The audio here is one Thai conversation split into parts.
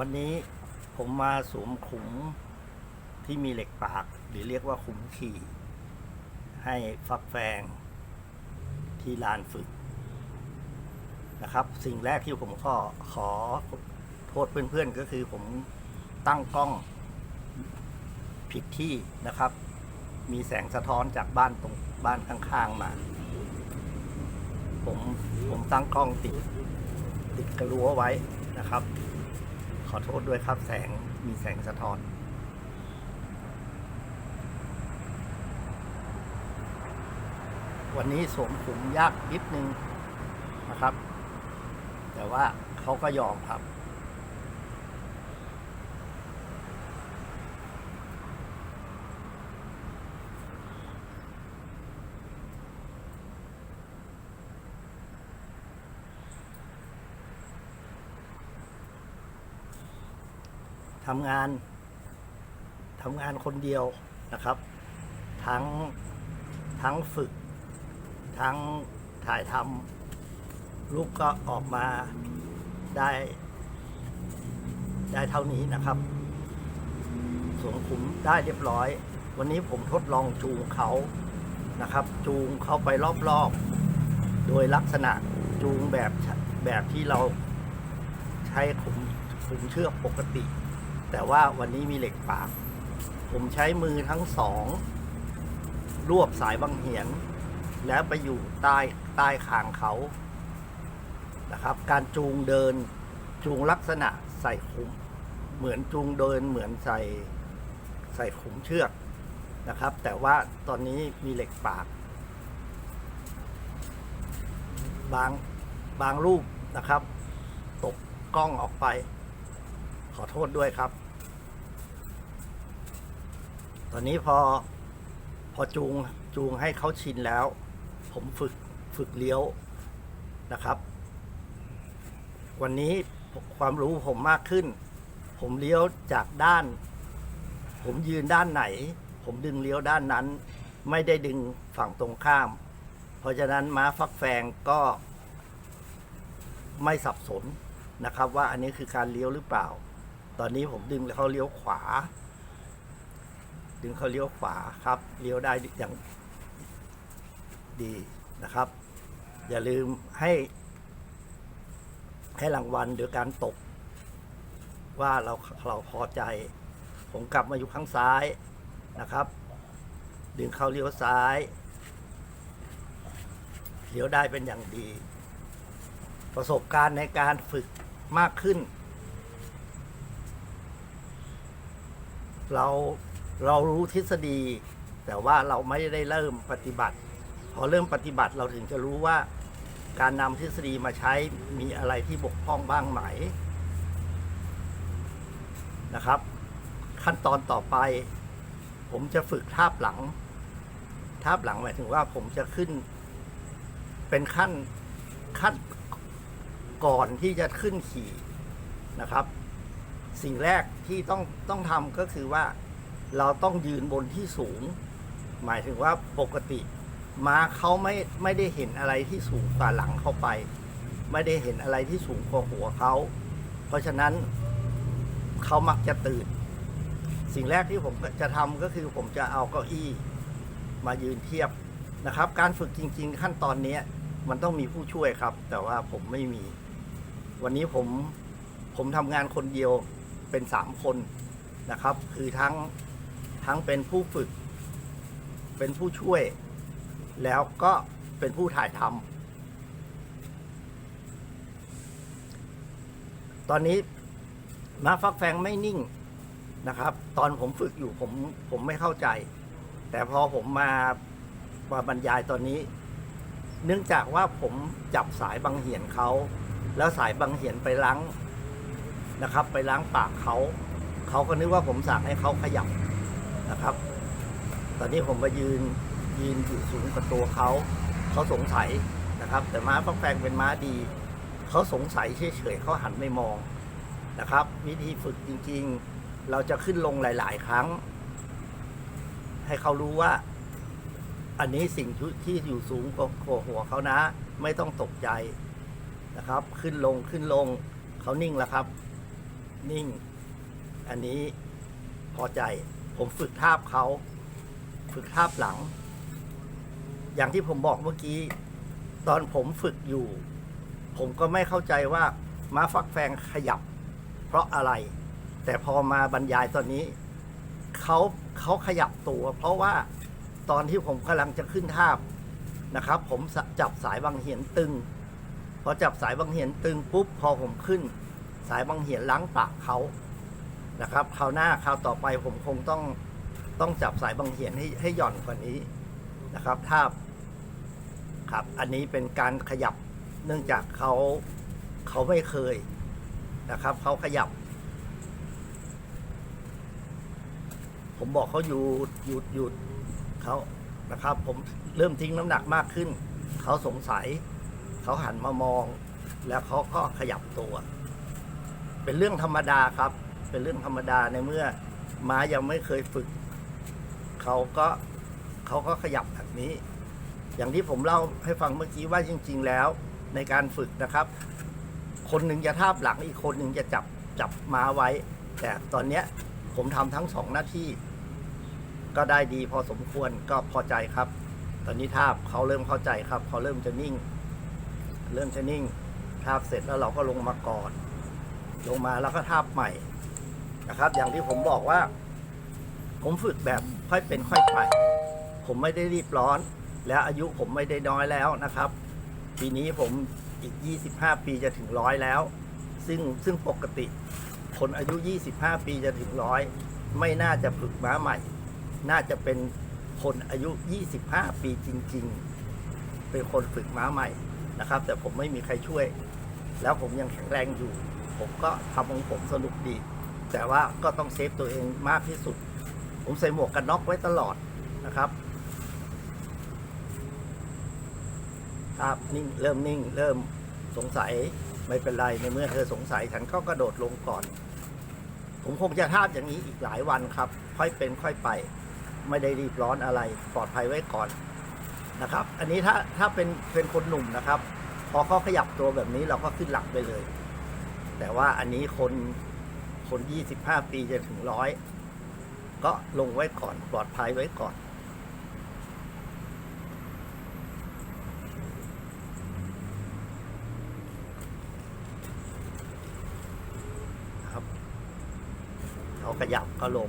วันนี้ผมมาสวมขุมที่มีเหล็กปาก หรือเรียกว่าขุมขี่ ให้ฟักแฟงที่ลานฝึกนะครับ สิ่งแรกที่ผมก็ขอโทษเพื่อนๆก็คือผมตั้งกล้องผิดที่นะครับ มีแสงสะท้อนจากบ้านตรงบ้านข้างๆมา ผมผมตั้งกล้องติดติดกระรั้วไว้นะครับ อโทษด้วยครับแสงมีแสงสะท้อนวันนี้สวมขุมยากนิดนึงนะครับ แต่ว่าเขาก็ยอมครับ ทำงานทำงานคนเดียวนะครับ ทั้งทั้งฝึก ทั้งถ่ายทำลูกก็ออกมาได้ได้เท่านี้นะครับสวมขุมได้เรียบร้อย วันนี้ผมทดลองจูงเขานะครับ จูงเขาไปรอบๆ โดยลักษณะจูงแบบแบบที่เราใช้ขุมขุมเชือกปกติ แต่ว่าวันนี้มีเหล็กปาก ผมใช้มือทั้งสอง รวบสายบังเหียน แล้วไปอยู่ใต้ใต้คางเขานะครับ การจูงเดินจูงลักษณะใส่ขุม เหมือนจูงเดินเหมือนใส่ใส่ขุมเชือกนะครับ แต่ว่าตอนนี้มีเหล็กปาก บางบางรูปนะครับ ตกกล้องออกไป ขอโทษด้วยครับ ตอนนี้พอพอจูงจูงให้เขาชินแล้ว ผมฝึกฝึกเลี้ยวนะครับ วันนี้ความรู้ผมมากขึ้น ผมเลี้ยวจากด้าน ผมยืนด้านไหน ผมดึงเลี้ยวด้านนั้น ไม่ได้ดึงฝั่งตรงข้าม เพราะฉะนั้นม้าฟักแฟงก็ไม่สับสนนะครับว่าอันนี้คือการเลี้ยวหรือเปล่า ตอนนี้ผมดึงเขาเลี้ยวขวา ดึงเขาเลี้ยวขวาครับ เลี้ยวได้อย่างดีนะครับ อย่าลืมให้ ให้รางวัลโดยการตก ว่าเราเราพอใจ ผมกลับมาอยู่ข้างซ้ายนะครับ ดึงเขาเลี้ยวซ้าย เลี้ยวได้เป็นอย่างดี ประสบการณ์ในการฝึกมากขึ้น เราเรารู้ทฤษฎี แต่ว่าเราไม่ได้เริ่มปฏิบัติ พอเริ่มปฏิบัติเราถึงจะรู้ว่า การนำทฤษฎีมาใช้มีอะไรที่บกพร่องบ้างไหมนะครับ ขั้นตอนต่อไป ผมจะฝึกทาบหลัง ทาบหลังหมายถึงว่าผมจะขึ้น เป็นขั้นขั้นก่อนที่จะขึ้นขี่นะครับ สิ่งแรกที่ต้องต้องทำก็คือว่าเราต้องยืนบนที่สูง หมายถึงว่าปกติ ม้าเขาไม่ไม่ได้เห็นอะไรที่สูงกว่าหลังเขาไป ไม่ได้เห็นอะไรที่สูงกว่าหัวเขา เพราะฉะนั้นเขามักจะตื่น สิ่งแรกที่ผมจะทำก็คือผมจะเอาเก้าอี้มายืนเทียบนะครับ การฝึกจริง ๆ ขั้นตอนนี้มันต้องมีผู้ช่วยครับ แต่ว่าผมไม่มี วันนี้ผมผมทำงานคนเดียว เป็นสามคนนะครับ คือทั้งทั้งเป็นผู้ฝึก เป็นผู้ช่วย แล้วก็เป็นผู้ถ่ายทำตอนนี้มาฟักแฟงไม่นิ่งนะครับ ตอนผมฝึกอยู่ผมผมไม่เข้าใจ แต่พอผมมามาบรรยายตอนนี้ เนื่องจากว่าผมจับสายบังเหียนเขา แล้วสายบังเหียนไปล้าง นะครับ ไปล้างปากเขา เขาก็นึกว่าผมสั่งให้เขาขยับนะครับ ตอนนี้ผมมายืนยืนอยู่สูงกว่าตัวเขา เขาสงสัยนะครับ แต่ม้าฟักแฟงเป็นม้าดี เขาสงสัยเฉยๆเขาหันไม่มองนะครับ วิธีฝึกจริงๆ เราจะขึ้นลงหลาย ๆ ครั้ง ให้เขารู้ว่า อันนี้สิ่งที่อยู่สูงกว่าหัวเขานะ ไม่ต้องตกใจนะครับ ขึ้นลงขึ้นลงเขานิ่งแล้วครับ นิ่ง อันนี้พอใจ ผมฝึกทาบเขา ฝึกทาบหลัง อย่างที่ผมบอกเมื่อกี้ ตอนผมฝึกอยู่ ผมก็ไม่เข้าใจว่าม้าฟักแฟงขยับ เพราะอะไร แต่พอมาบรรยายตอนนี้เขาเขาขยับตัว เพราะว่าตอนที่ผมกำลังจะขึ้นทาบนะครับ ผมจับสายบางเหียนตึง พอจับสายบางเหียนตึงปุ๊บพอผมขึ้น สายบางเหียนล้างปากเขานะครับคราวหน้าคราวต่อไปผมคงต้องต้องจับสายบางเหียนให้ให้หย่อนกว่านี้นะครับ ถ้าครับอันนี้เป็นการขยับเนื่องจากเขาเขาไม่เคยนะครับเขาขยับ ผมบอกเขาหยุดหยุดหยุดเขานะครับ ผมเริ่มทิ้งน้ำหนักมากขึ้น เขาสงสัย เขาหันมามอง แล้วเขาก็ขยับตัว เป็นเรื่องธรรมดาครับ เป็นเรื่องธรรมดาในเมื่อ ม้ายังไม่เคยฝึก เขาก็เขาก็ขยับแบบนี้ อย่างที่ผมเล่าให้ฟังเมื่อกี้ว่าจริง ๆ แล้วในการฝึกนะครับ คนหนึ่งจะทาบหลังอีกคนหนึ่งจะจับจับม้าไว้ แต่ตอนเนี้ยผมทำทั้งสองหน้าที่ ก็ได้ดีพอสมควรก็พอใจครับ ตอนนี้ทาบเขาเริ่มเข้าใจครับเขาเริ่มจะนิ่ง เริ่มจะนิ่งทาบเสร็จแล้วเราก็ลงมาก่อน ลงมาแล้วก็ทาบใหม่นะครับ อย่างที่ผมบอกว่า ผมฝึกแบบค่อยเป็นค่อยไป ผมไม่ได้รีบร้อน และอายุผมไม่ได้น้อยแล้วนะครับ ปีนี้ผมอีก 25 ปีจะถึงร้อยแล้ว ซึ่งซึ่งปกติ คนอายุ 25 ปีจะถึงร้อยไม่น่าจะฝึกม้าใหม่ น่าจะเป็นคนอายุ 25 ปีจริง ๆ เป็นคนฝึกม้าใหม่นะครับ แต่ผมไม่มีใครช่วย แล้วผมยังแข็งแรงอยู่ ผมก็ทำของผมสนุกดี แต่ว่าก็ต้องเซฟตัวเองมากที่สุด ผมใส่หมวกกันน็อกไว้ตลอดนะครับครับนิ่งเริ่มนิ่ง เริ่มสงสัยไม่เป็นไรในเมื่อเธอสงสัยฉันก็กระโดดลงก่อน ผมคงจะท่าอย่างนี้อีกหลายวันครับ ค่อยเป็นค่อยไป ไม่ได้รีบร้อนอะไรปลอดภัยไว้ก่อนนะครับ อันนี้ถ้าถ้าเป็นเป็นคนหนุ่มนะครับ พอเขาขยับตัวแบบนี้เราก็ขึ้นหลังไปเลย แต่ว่าอันนี้คนคนยี่สิบห้าปีจะถึงร้อยก็ลงไว้ก่อนปลอดภัยไว้ก่อน ครับเขาขยับก็ลง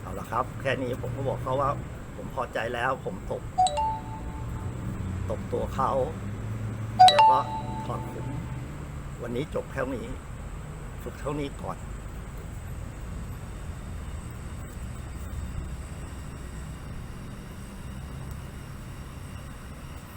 เอาละครับ แค่นี้ผมก็บอกเขาว่า ผมพอใจแล้ว ผมตบตบตัวเขา แล้วก็ถอดขุมวันนี้จบแค่นี้ ฝึกเท่านี้ก่อน